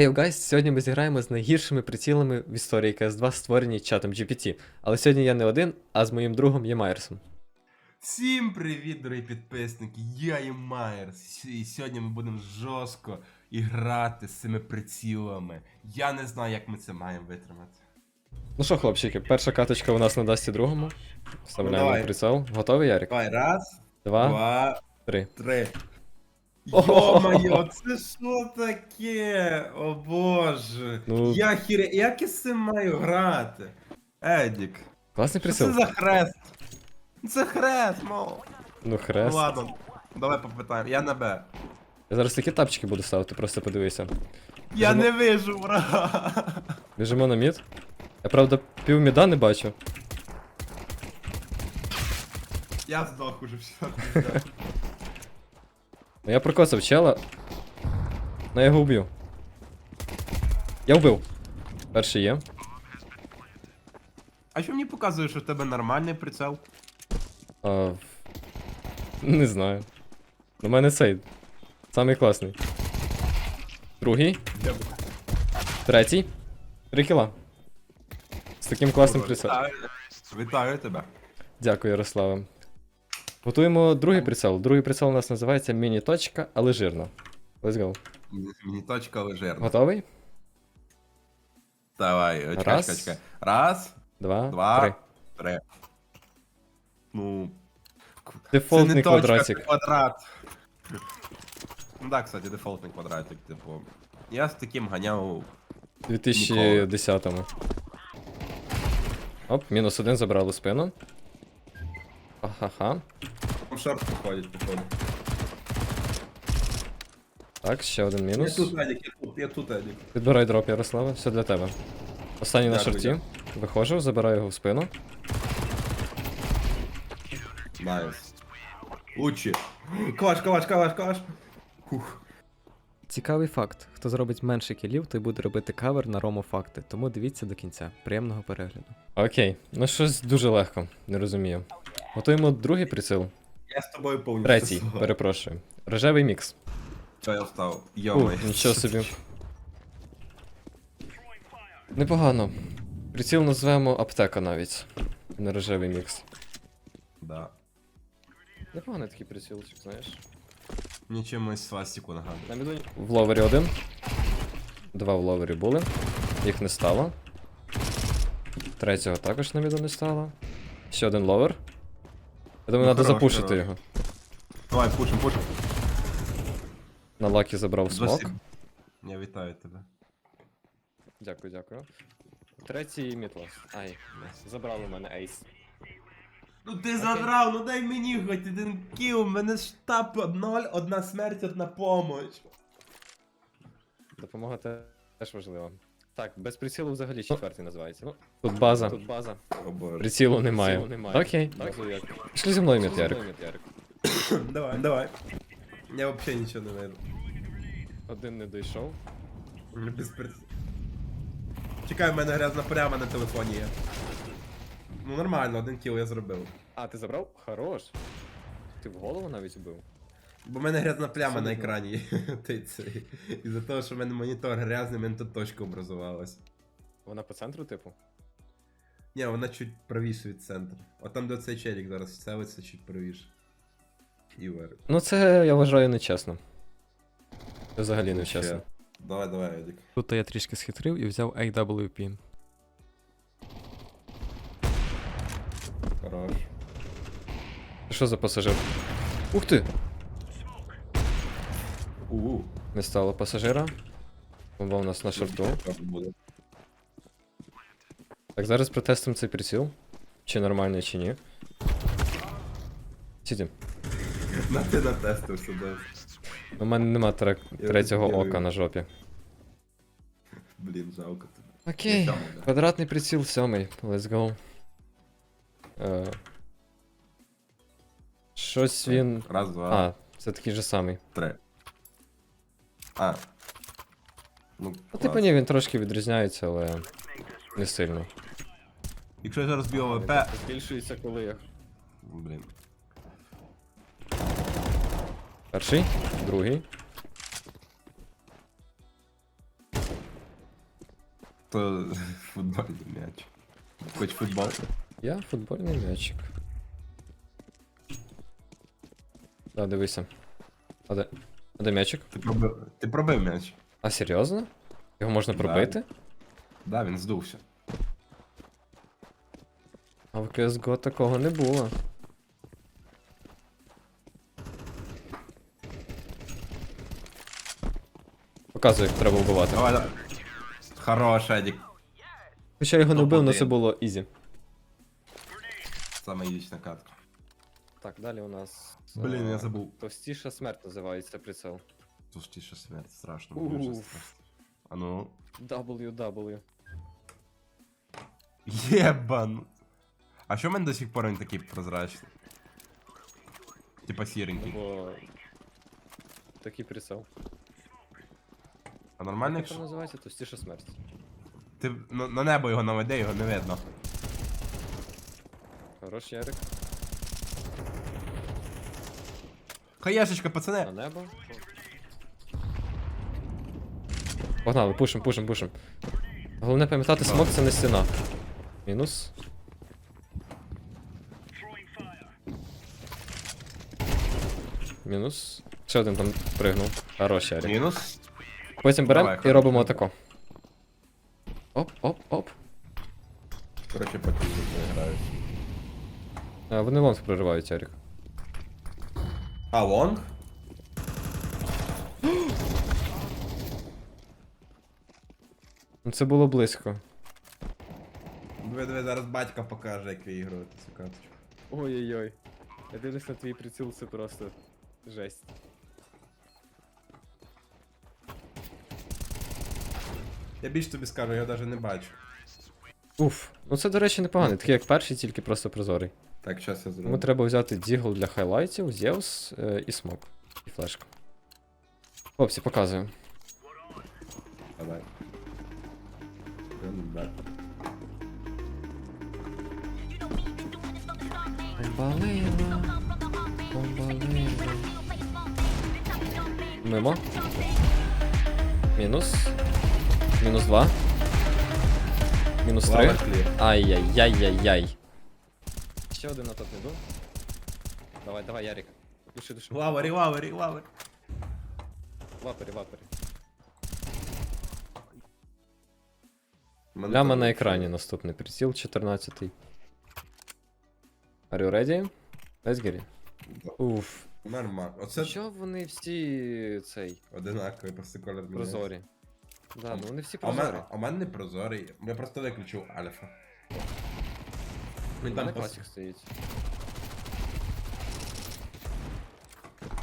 Hey guys, сьогодні ми зіграємо з найгіршими прицілами в історії CS2, створені чатом GPT. Але сьогодні я не один, а з моїм другом Ємайерсом. Всім привіт, дорогі підписники! Я є Майерс. І сьогодні ми будемо жорстко і грати з цими прицілами. Я не знаю, як ми це маємо витримати. Ну що, хлопчики, перша каточка у нас на Дасті другому. Вставляємо давай. прицел. Готовий, Ярик? Давай, раз, Два, два, три. три. Йо-моє, це що таке? О боже. Ну- Я хіре. Як я з цим маю грати? Едік. Класний Що це за хрест? Це хрест, мов. Ну Ну хрест. ладно, давай попитаємо. Я на Б. Я зараз такі тапчики буду ставити, просто подивися. Я Біжимо. не вижу, врага. Біжимо на мід. Я правда пів міда не бачу. Я здох уже все. Ну я прокоцав чела. Ну я його вб'ю. Я вбив. Перший є. А що мені показує, що в тебе нормальний прицел? А, не знаю. У мене цей. Самий класний. Другий. Третій. Три кіла. З таким класним прицелом. Вітаю тебе. Дякую, Ярославе. Готуємо другий прицел. Другий прицел у нас називається міні-точка, але жирна. Let's go. Мені, мені точка лежерна. Готовий? Давай, чекай, Раз. чекай, чекай. Раз, Два, два, три. три. Ну. це Дефолтний не точка, квадратик. це квадрат. Ну так, кстати, дефолтний квадратик, типу. Я з таким ганяв. У 2010-му. Оп, мінус один забрав у спину. Ага. Там шорт походить, походу. Так, ще один Я мінус. тут, Едік, я тут, я тут, Едік. Підбирай дроп, Ярослава, все для тебе. Останній на Дякую, шорті. Виходжу, забираю його в спину. Найс. Лучі. Калаш, калаш, калаш, калаш. Хух. Цікавий факт: хто зробить менше кілів, той буде робити кавер на рому факти. Тому дивіться до кінця. Приємного перегляду. Окей, ну щось дуже легко, не розумію. Готуємо другий приціл. Я з тобою повністю. Третій, перепрошую. Рожевий мікс. Що я встав? Йомай. нічого собі. Непогано. Приціл назвемо аптека навіть. Не рожевий мікс. Да. Непоганий такий прицілчик, знаєш. Мені чимось свастику нагадує. На мідоні. В ловері один. Два в ловері були. Їх не стало. Третього також на міду не стало. Ще один ловер. Я думаю, Ну, треба хорош, запушити хорош. його. Давай, пушим, пушим. На лакі забрав смок. Спасибо. Я вітаю тебе. Дякую, дякую. Третій мітлас. Ай, забрали у мене ейс. Ну ти задрав, ну дай мені хоч один кіл, у мене штаб 0, одна смерть, одна помощь. Допомога те- теж важлива. Так, без прицілу взагалі четвертий називається. Ну, тут база. Тут база. О боже. Прицілу немає. Прицілу немає. Окей. Так. Пішли зі мною, Мітярик. Давай, давай. Я взагалі нічого не вийду. Один не дійшов. Без приц... Чекай, в мене грязна пляма на телефоні є. Ну нормально, один кіл я зробив. А, ти забрав? Хорош. Ти в голову навіть вбив. Бо в мене грязна пляма на Абсолютно. екрані. Ти цей. Із-за того, що в мене монітор грязний, в мене тут точка образувалась. Вона по центру, типу? Ні, вона чуть правіше від центру. От там, де цей челік зараз ставиться, чуть правіше. І вверх. Ну це я вважаю нечесно. Це взагалі нечесно. Давай, давай, Едік. Тут я трішки схитрив і взяв AWP. Хорош. Що за пасажир? Ух ти! У-у. Не стало пасажира. Бомба у нас на шорту. Так, зараз протестуємо цей приціл. Чи нормальний, чи ні. Сіді. На ти натестився, да. У мене нема трек- третього ока на жопі. Блін, жалко тебе. Окей. Квадратний приціл сьомий. Let's go. Е, Щось він. Раз, два, А, це такий же самий. три. А. Ну, Ну, клас. типу ні, він трошки відрізняється, але не сильно. Якщо я зараз б'ю ОВП... Збільшується, коли я. Блін. Перший, другий. То футбольний м'яч. Хоч футбол. Я футбольний м'ячик. Да, дивися. А де? А де м'ячик? Ти пробив, ти пробив м'яч. А серйозно? Його можна пробити? Да, він здувся. А в CSGO такого не було. Показуй, як треба вбивати. Давай, давай. Хорош, Едік. Хоча його не вбив, але це було ізі. Саме ідічна катка. Так, далі у нас. Блін, е, я забув. Товстіша смерть називається прицел. Товстіша смерть, страшно. Уф. дуже страшно. А ну. WW. Єбан. А що в мене до сих пор він такий прозрачний? Типа сіренький. Бо. Такий прицел. А нормально, Як це якщо називається товстіша смерть. ти на, на небо його наведе, його не видно. Хорош ярик. Хаєшечка, На пацани! небо. Погнали, пушим, пушим, пушим. Головне пам'ятати, смок це не стіна. Мінус. Мінус. Ще один там пригнув. Хорош ярик. Мінус. Потім беремо Давай, і робимо хорошо. тако. Оп, оп, оп. Короче, потім не грають. А, вони лонг проривають, Ярик. А, лонг? Ну це було близько. Диви, диви, зараз батька покаже, як виігрувати цю каточку. Ой-ой-ой. Я дивлюсь на твій приціл, це просто жесть. Я більш тобі скажу, я навіть не бачу. Уф. Ну це, до речі, непоганий, такий як перший, тільки просто прозорий. Так, щас я зроблю. Тому треба взяти дігл для хайлайтів, Зеус е, і смок. І флешка. Хлопці, показую. Давай. Бомбалила, бомбалила. Мимо. Мінус. Мінус два. Мінус три. Ай-яй-яй-яй-яй. Ще один на топ іду. Давай, давай, Ярик. Души, души. Лаварі, лаварі, лаварі. Вапері, вапері. Ляма на екрані наступний приціл 14. Are you ready? Let's get it. Уф. Нормально. Оце Що вони всі цей одинаковий, просто колір міняється. прозорі? Да, ну вони всі А у прозорі. мене, а у мене не прозорий. Я просто виключив альфа. У Він мене там пос... класик стоїть.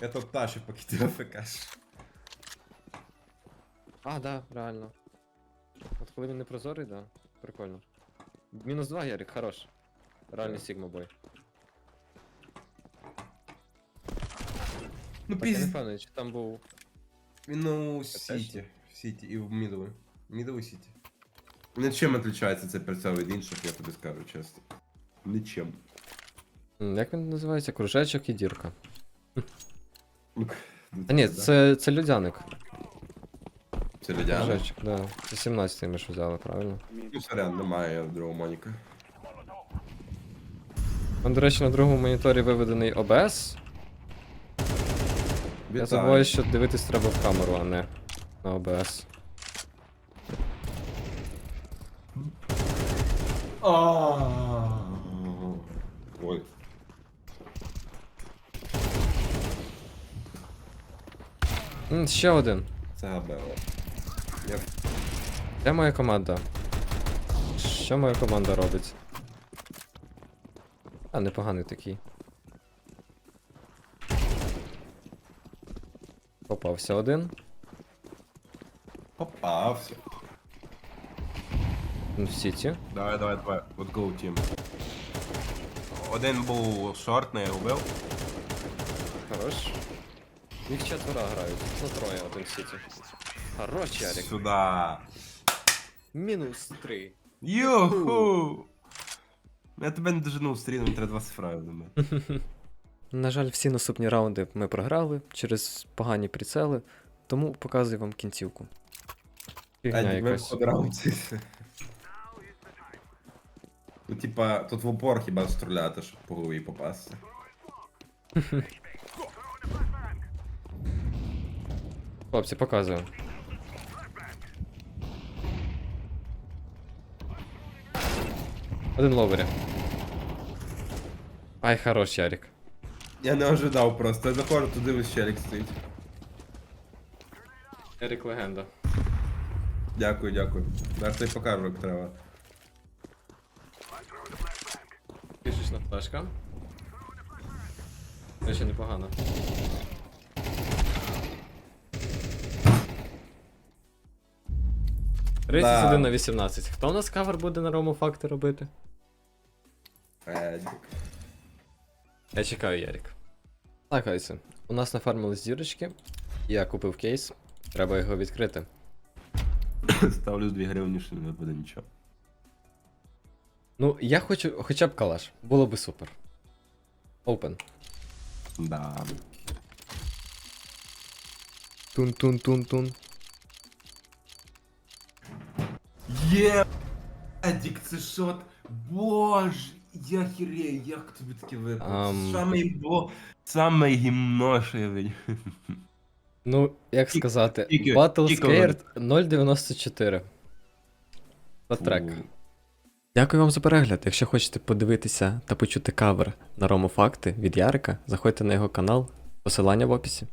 Я тут Таші покидав ФКш. А, да, реально. От коли він не прозорий, да. Прикольно. Мінус 2, Ярик, хорош. Реальний Так. Сігма бой. Ну Так, я не пізд... впевнений, чи там був. Він у теж Сіті. Сіті і в Мідові. Мідові Сіті. Нічим відрізняється цей прицел від інших, я тобі скажу чесно. Нічим. М, Як він називається? Кружечок і дірка. Ну, А ні, це, це людяник. Це ледяне. Кружечок, да. Це 17 ми ж взяли, правильно? Ну, сорян, немає другого Моніка. Він, до речі, на другому моніторі виведений OBS. Я забуваю, що дивитись треба в камеру, а не на OBS. Ой. М, ще один. Це ГБО. Я Де моя команда? Що моя команда робить? А, непоганий такий. Попався один. Попався. Ну, в сіті. Давай, давай, давай. От go team. Один був шортний, я убив. Хорош. Їх четверо грають. Ну, троє, один в сіті. Хорош, Ярик. Сюда. Мінус три. Юху! Я тебе не доженув стріном, треба два цифра, я думаю. На жаль, всі наступні раунди ми програли через погані прицели, тому показую вам кінцівку. Фігня якась. Ну, типа, тут в упор хіба стріляти, щоб по голові попасти. Хлопці, показую. Один ловері. Ай, хорош, Ярик. Я не ожидав просто, я заходжу туди ось челік стоїть. Ярик легенда. Дякую, дякую. Зараз я покажу, як треба. Пішечна флешка. Це ще непогано. Тридцять один на 18. Хто у нас кавер буде на рому факти робити? Едік. Я чекаю, Ярик. Так, Айсе. У нас нафармились зірочки. Я купив кейс. Треба його відкрити. Ставлю 2 гривні, що не випаде нічого. Ну, я хочу хоча б калаш. Було би супер. Open. Да. Тун-тун-тун-тун. Є! Едік, це шот. Боже, я хірею, як тобі таке випало? Ам. Саме бо. Саме гімно, що я видів. Ну, як сказати, тільки- Battle тільки Scared 0.94. За трек. Дякую вам за перегляд. Якщо хочете подивитися та почути кавер на Рому Факти від Ярика, заходьте на його канал, посилання в описі.